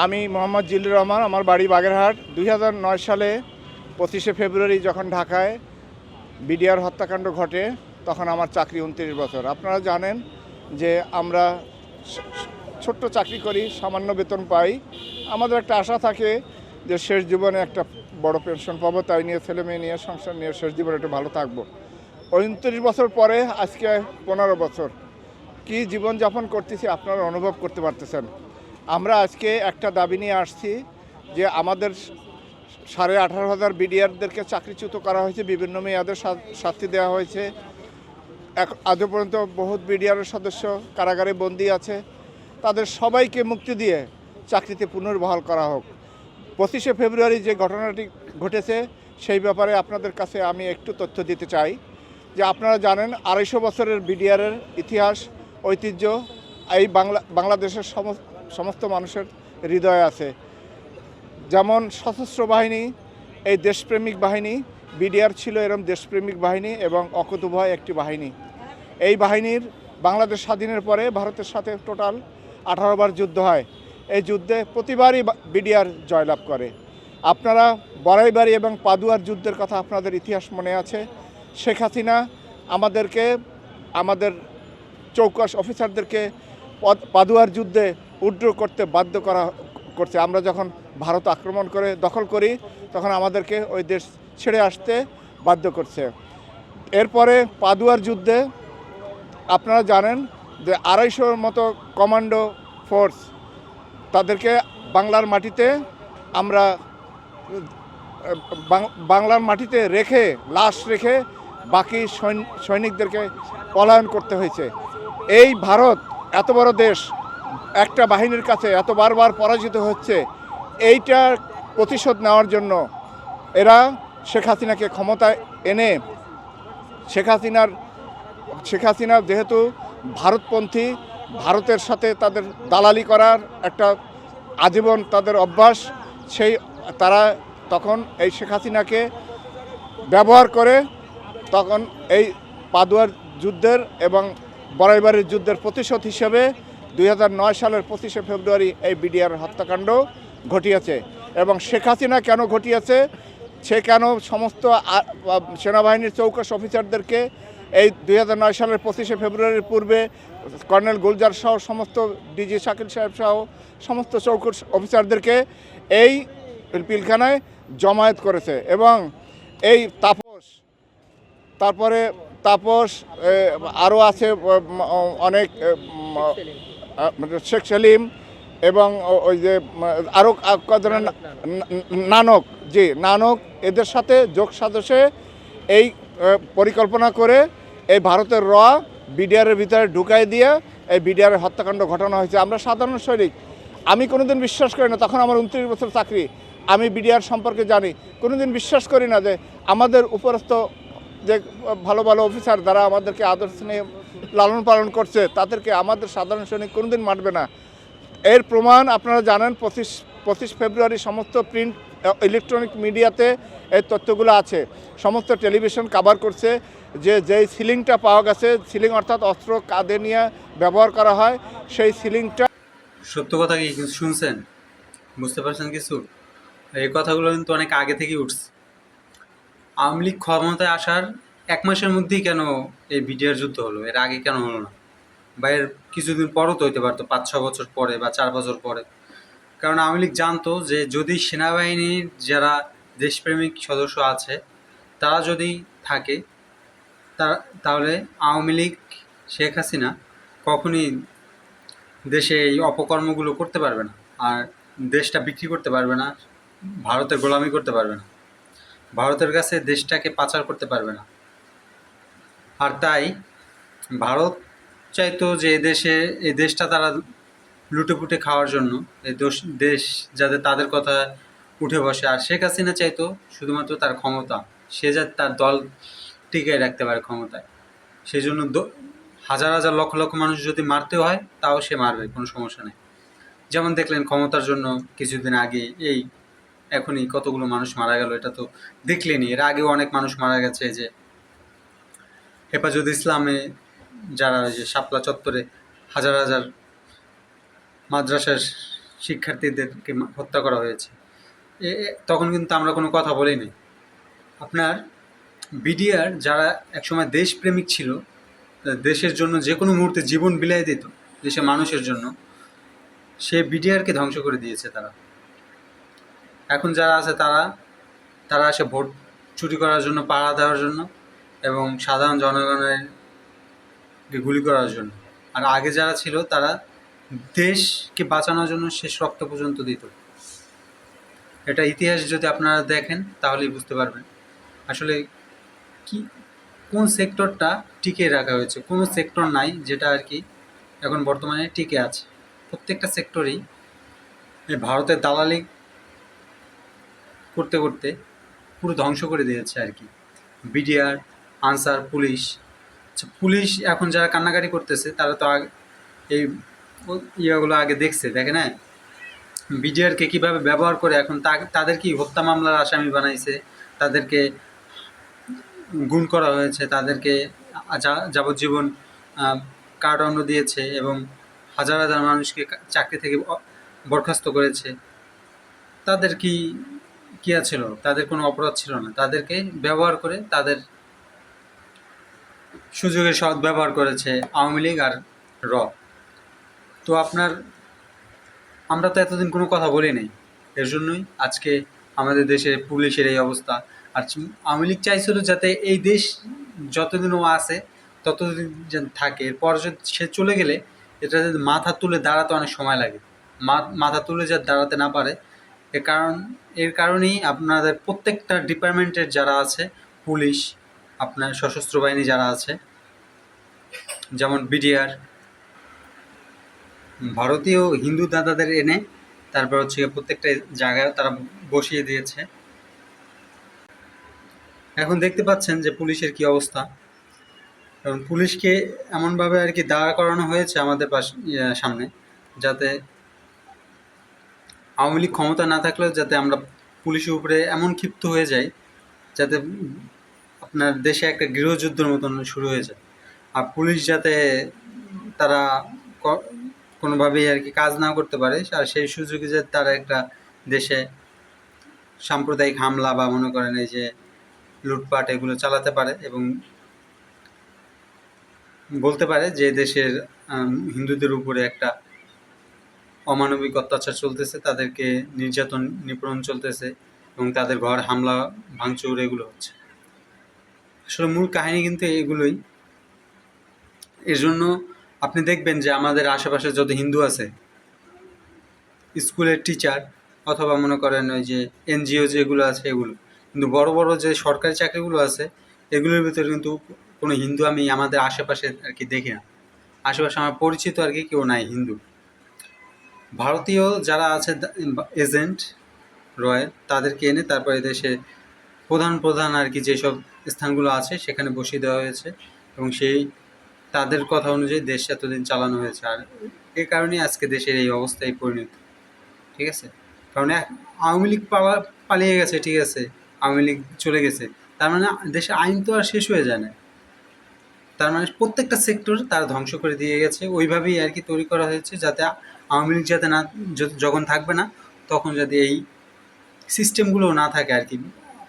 আমি মোহাম্মদ জিল্লুর রহমান, আমার বাড়ি বাগেরহাট। দুই হাজার নয় সালে পঁচিশে ফেব্রুয়ারি যখন ঢাকায় বিডিআর হত্যাকাণ্ড ঘটে, তখন আমার চাকরি উনত্রিশ বছর। আপনারা জানেন যে আমরা ছোট্ট চাকরি করি, সামান্য বেতন পাই। আমাদের একটা আশা থাকে যে শেষ জীবনে একটা বড় পেনশন পাবো, তাই নিয়ে ছেলে মেয়ে নিয়ে, সংসার নিয়ে শেষ জীবনে একটু ভালো থাকব। উনত্রিশ বছর পরে আজকে পনেরো বছর। কি জীবনযাপন করতেছি আপনারা অনুভব করতে পারতেছেন। আমরা আজকে একটা দাবি নিয়ে আসছি যে আমাদের সাড়ে আঠারো হাজার বিডিআরদেরকে চাকরিচ্যুত করা হয়েছে, বিভিন্ন মেয়াদের শাস্তি দেওয়া হয়েছে। আজও পর্যন্ত বহুত বিডিআরের সদস্য কারাগারে বন্দী আছে। তাদের সবাইকে মুক্তি দিয়ে চাকরিতে পুনর্বহাল করা হোক। পঁচিশে ফেব্রুয়ারি যে ঘটনাটি ঘটেছে, সেই ব্যাপারে আপনাদের কাছে আমি একটু তথ্য দিতে চাই। যে আপনারা জানেন, আড়াইশো বছরের বিডিআরের ইতিহাস, ঐতিহ্য, এই বাংলা বাংলাদেশের সমস্ত সমস্ত মানুষের হৃদয়ে আছে। যেমন সশস্ত্র বাহিনী, এই দেশপ্রেমিক বাহিনী, বিডিআর ছিল এরম দেশপ্রেমিক বাহিনী এবং অকুতুভয় একটি বাহিনী। এই বাহিনীর বাংলাদেশ স্বাধীনের পরে ভারতের সাথে টোটাল আঠারো বার যুদ্ধ হয়। এই যুদ্ধে প্রতিবারই বিডিআর জয়লাভ করে। আপনারা বড়াইবাড়ি এবং পাদুয়ার যুদ্ধের কথা আপনাদের ইতিহাস মনে আছে। শেখ হাসিনা আমাদেরকে, আমাদের চৌকস অফিসারদেরকে পদ- পাদুয়ার যুদ্ধে উড্র করতে বাধ্য করা করছে। আমরা যখন ভারত আক্রমণ করে দখল করি, তখন আমাদেরকে ওই দেশ ছেড়ে আসতে বাধ্য করছে। এরপরে পাদুয়ার যুদ্ধে আপনারা জানেন যে আড়াইশোর মতো কমান্ডো ফোর্স তাদেরকে বাংলার মাটিতে আমরা বাংলার মাটিতে রেখে, লাশ রেখে বাকি সৈন- সৈনিকদেরকে পলায়ন করতে হয়েছে। এই ভারত এত বড় দেশ একটা বাহিনীর কাছে এত বারবার পরাজিত হচ্ছে এইটার প্রতিশোধ নেওয়ার জন্য এরা শেখ হাসিনাকে ক্ষমতায় এনে শেখ হাসিনার, শেখ হাসিনা যেহেতু ভারতপন্থী, ভারতের সাথে তাদের দালালি করার একটা আজীবন তাদের অভ্যাস, সেই তারা তখন এই শেখ হাসিনাকে ব্যবহার করে তখন এই পাদুয়ার যুদ্ধের এবং বড়াইবাড়ির যুদ্ধের প্রতিশোধ হিসেবে দুই হাজার নয় সালের পঁচিশে ফেব্রুয়ারি এই বিডিআর হত্যাকাণ্ড ঘটিয়েছে। এবং শেখ হাসিনা কেন ঘটিয়েছে? সে কেন সমস্ত সেনাবাহিনীর চৌকস অফিসারদেরকে এই দুই হাজার নয় সালের পঁচিশে ফেব্রুয়ারির পূর্বে কর্নেল গুলজার সহ সমস্ত ডিজি শাকিল সাহেব সহ সমস্ত চৌকস অফিসারদেরকে এই পিলখানায় জমায়েত করেছে। এবং এই তাপস, তারপরে তাপস আরও আছে অনেক শেখ সেলিম এবং ওই যে আরও কজনের নানক, জি, নানক, এদের সাথে যোগ সাজসে এই পরিকল্পনা করে এই ভারতের র বিডিআরের ভিতরে ঢুকাই দিয়ে এই বিডিআরের হত্যাকাণ্ড ঘটানো হয়েছে। আমরা সাধারণ সৈনিক, আমি কোনোদিন বিশ্বাস করি না, তখন আমার উনত্রিশ বছর চাকরি, আমি বিডিআর সম্পর্কে জানি, কোনোদিন বিশ্বাস করি না যে আমাদের উপরস্থ যে ভালো ভালো অফিসার দ্বারা আমাদেরকে আদর্শ নিয়ে লালন পালন করছে, তাদেরকে আমাদের সাধারণ সৈনিক কোনোদিন মানবে না। এর প্রমাণ আপনারা জানেন, পঁচিশ পঁচিশ ফেব্রুয়ারি সমস্ত প্রিন্ট, ইলেকট্রনিক মিডিয়াতে এই তথ্যগুলো আছে। সমস্ত টেলিভিশন কাভার করছে যে, যেই সিলিংটা পাওয়া গেছে, সিলিং অর্থাৎ অস্ত্র কাঁধে নিয়ে ব্যবহার করা হয়, সেই সিলিংটা সত্য কথা কি শুনছেন? বুঝতে পারছেন কিছু? এই কথাগুলো কিন্তু অনেক আগে থেকে উঠছে। আওয়ামী লীগ ক্ষমতায় আসার এক মাসের মধ্যেই কেন এই বিডিআর যুদ্ধ হলো? এর আগে কেন হলো না? বা এর কিছুদিন পরও তো হইতে পারতো, পাঁচ, ছ বছর পরে বা চার বছর পরে। কারণ আওয়ামী লীগ জানতো যে যদি সেনাবাহিনীর যারা দেশপ্রেমিক সদস্য আছে, তারা যদি থাকে তাহলে আওয়ামী লীগ, শেখ হাসিনা কখনই দেশে এই অপকর্মগুলো করতে পারবে না। আর দেশটা বিক্রি করতে পারবে না, ভারতের গোলামি করতে পারবে না। ভারতের কাছে দেশটাকে পাচার করতে পারবে না। আর তাই ভারত চাইতো যে এ দেশে এই দেশটা তারা লুটেপুটে খাওয়ার জন্য এই দোষ, দেশ যাদের তাদের কথা উঠে বসে। আর শেখ হাসিনা চাইতো শুধুমাত্র তার ক্ষমতা, সে যাতে তার দল টিকিয়ে রাখতে পারে ক্ষমতায়। সেই জন্য হাজার হাজার লক্ষ লক্ষ মানুষ যদি মারতে হয়, তাও সে মারবে, কোনো সমস্যা নেই। যেমন দেখলেন ক্ষমতার জন্য কিছুদিন আগে এই, এখনই কতগুলো মানুষ মারা গেল, এটা তো দেখলেনই। এর আগেও অনেক মানুষ মারা গেছে যে হেফাজত ইসলামে যারা যে শাপলা চত্বরে হাজার হাজার মাদ্রাসার শিক্ষার্থীদেরকে হত্যা করা হয়েছে। এ- এ- তখন কিন্তু আমরা কোনো কথা বলিনি। আপনার বিডিআর যারা একসময় দেশপ্রেমিক ছিল, দেশের জন্য যে কোনো মুহূর্তে জীবন বিলাই দিত দেশের মানুষের জন্য, সে বিডিআরকে ধ্বংস করে দিয়েছে তারা। এখন যারা আছে তারা তারা আসে ভোট চুরি করার জন্য পাড়া দেওয়ার জন্য এবং সাধারণ জনগণের গুলি করার জন্য। আর আগে যারা ছিল, তারা দেশকে বাঁচানোর জন্য শেষ রক্ত পর্যন্ত দিত। এটা ইতিহাস যদি আপনারা দেখেন, তাহলেই বুঝতে পারবেন। আসলে কি, কোন সেক্টরটা টিকে রাখা হয়েছে? কোনো সেক্টর নাই যেটা আর কি এখন বর্তমানে টিকে আছে। প্রত্যেকটা সেক্টরেই ভারতের দালালি করতে করতে পুরো ধ্বংস করে দিয়েছে আর কি। BDR Ansar, police. আচ্ছা পুলিশ এখন যারা কান্নাকাটি করতেছে, তারা তো আগে এই ইয়েগুলো আগে দেখছে, দেখে না বিডিআরকে কীভাবে ব্যবহার করে এখন তাদের কি হত্যা মামলার আসামি বানাইছে, তাদেরকে গুণ করা হয়েছে, তাদেরকে যাবজ্জীবন কারাদণ্ড দিয়েছে এবং হাজার হাজার মানুষকে চাকরি থেকে বরখাস্ত করেছে। তাদের কি কি ছিল? তাদের কোনো অপরাধ ছিল না। তাদেরকে ব্যবহার করে তাদের সুযোগের সৎ ব্যবহার করেছে আওয়ামী লীগ আর র। তো আপনার, আমরা তো এতদিন কোনো কথা বলি নাই। এর জন্যই আজকে আমাদের দেশের পুলিশের এই অবস্থা। আর আওয়ামী লীগ চাইছিল যাতে এই দেশ যতদিন ও আছে, ততদিন যেন থাকে। এরপর সে চলে গেলে, এটা মাথা তুলে দাঁড়াতে অনেক সময় লাগে। মাথা তুলে যা দাঁড়াতে না পারে। এর কারণ, এর কারণেই আপনাদের প্রত্যেকটা ডিপার্টমেন্টের যারা আছে, পুলিশ আপনার সশস্ত্র বাহিনী যারা আছে যেমন বিডিআর ভারতীয় হিন্দু দাদাদের এনে তারপর হচ্ছে প্রত্যেকটা জায়গায় তারা বসিয়ে দিয়েছে। এখন দেখতে পাচ্ছেন যে পুলিশের কি অবস্থা। কারণ পুলিশকে এমনভাবে আর কি দাঁড় করানো হয়েছে আমাদের পাশ ইয়ে, সামনে যাতে আওয়ামী লীগ ক্ষমতা না থাকলেও যাতে আমরা পুলিশের উপরে এমন ক্ষিপ্ত হয়ে যাই যাতে আপনার দেশে একটা গৃহযুদ্ধের মতন শুরু হয়ে যায় আর পুলিশ যাতে তারা কোনোভাবেই আর কি কাজ না করতে পারে, আর সেই সুযোগে যে তারা একটা দেশে সাম্প্রদায়িক হামলা বা মনে করেন এই যে লুটপাট এগুলো চালাতে পারে এবং বলতে পারে যে দেশের হিন্দুদের উপরে একটা অমানবিক অত্যাচার চলতেছে, তাদেরকে নির্যাতন নিপীড়ন চলতেছে এবং তাদের ঘর হামলা, ভাঙচুর এগুলো হচ্ছে। আসলে মূল কাহিনী কিন্তু এগুলোই। এর জন্য আপনি দেখবেন যে আমাদের আশেপাশে যত হিন্দু আছে, স্কুলের টিচার অথবা মনে করেন ওই যে এনজিও যেগুলো আছে এগুলো, কিন্তু বড় বড় যে সরকারি চাকরিগুলো আছে, এগুলোর ভিতরে কিন্তু কোনো হিন্দু আমি আমাদের আশেপাশে আর কি দেখি না। আশেপাশে আমার পরিচিত আর কি কেউ নাই হিন্দু। ভারতীয় যারা আছে এজেন্ট রয়্যাল তাদেরকে এনে তারপরে দেশে প্রধান প্রধান আর কি যেসব স্থানগুলো আছে, সেখানে বসিয়ে দেওয়া হয়েছে এবং সেই তাদের কথা অনুযায়ী দেশ এতদিন চালানো হয়েছে। আর এ কারণেই আজকে দেশের এই অবস্থায় পরিণত। ঠিক আছে? কারণ আওয়ামী লীগ পালা, পালিয়ে গেছে, ঠিক আছে? আওয়ামী লীগ চলে গেছে। তার মানে দেশে আইন তো আর শেষ হয়ে যায় না। তার মানে প্রত্যেকটা সেক্টর তারা ধ্বংস করে দিয়ে গেছে। ওইভাবেই আর কি তৈরি করা হয়েছে যাতে আওয়ামী লীগ যাতে না যখন থাকবে না, তখন যাতে এই সিস্টেমগুলো না থাকে আর কি।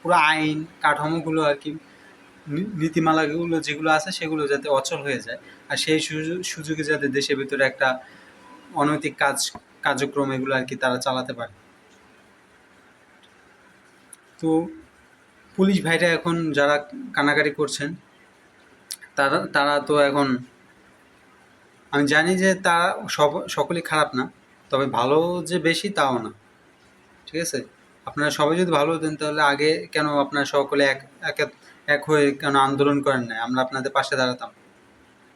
পুরো আইন কাঠামোগুলো আর কি নীতিমালাগুলো যেগুলো আছে সেগুলো যাতে অচল হয়ে যায়। আর সেই সুযোগে যাতে দেশের ভিতরে একটা অনৈতিক কাজ কার্যক্রম এগুলো আর কি তারা চালাতে পারে। তো পুলিশ ভাইরা এখন যারা কানাকাটি করছেন, তারা তারা তো এখন আমি জানি যে তারা সব সকলেই খারাপ না, তবে ভালো যে বেশি তাও না। ঠিক আছে? আপনারা সবাই যদি ভালো হতেন তাহলে আগে কেন আপনারা সকলে এক এক হয়ে কেন আন্দোলন করেন নাই আমরা আপনাদের পাশে দাঁড়াতাম।